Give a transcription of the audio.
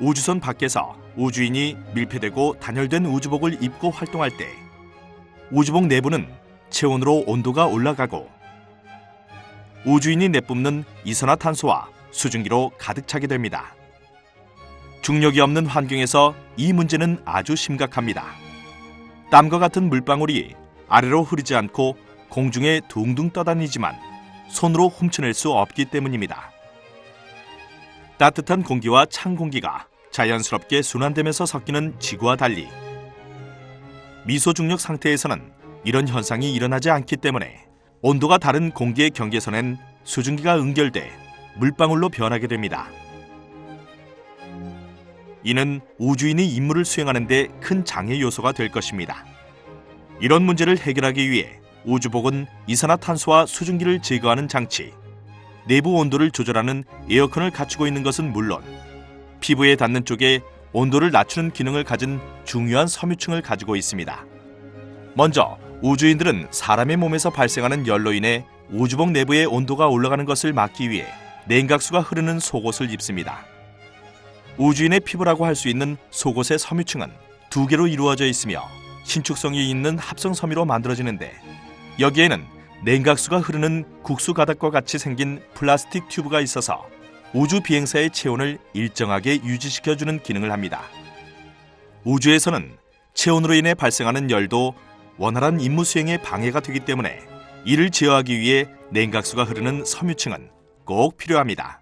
우주선 밖에서 우주인이 밀폐되고 단열된 우주복을 입고 활동할 때 우주복 내부는 체온으로 온도가 올라가고 우주인이 내뿜는 이산화탄소와 수증기로 가득 차게 됩니다. 중력이 없는 환경에서 이 문제는 아주 심각합니다. 땀과 같은 물방울이 아래로 흐르지 않고 공중에 둥둥 떠다니지만 손으로 훔쳐낼 수 없기 때문입니다. 따뜻한 공기와 찬 공기가 자연스럽게 순환되면서 섞이는 지구와 달리 미소중력 상태에서는 이런 현상이 일어나지 않기 때문에 온도가 다른 공기의 경계선엔 수증기가 응결돼 물방울로 변하게 됩니다. 이는 우주인이 임무를 수행하는 데 큰 장애 요소가 될 것입니다. 이런 문제를 해결하기 위해 우주복은 이산화탄소와 수증기를 제거하는 장치, 내부 온도를 조절하는 에어컨을 갖추고 있는 것은 물론 피부에 닿는 쪽에 온도를 낮추는 기능을 가진 중요한 섬유층을 가지고 있습니다. 먼저 우주인들은 사람의 몸에서 발생하는 열로 인해 우주복 내부의 온도가 올라가는 것을 막기 위해 냉각수가 흐르는 속옷을 입습니다. 우주인의 피부라고 할 수 있는 속옷의 섬유층은 두 개로 이루어져 있으며 신축성이 있는 합성 섬유로 만들어지는데 여기에는 냉각수가 흐르는 국수 가닥과 같이 생긴 플라스틱 튜브가 있어서 우주 비행사의 체온을 일정하게 유지시켜주는 기능을 합니다. 우주에서는 체온으로 인해 발생하는 열도 원활한 임무 수행에 방해가 되기 때문에 이를 제어하기 위해 냉각수가 흐르는 섬유층은 꼭 필요합니다.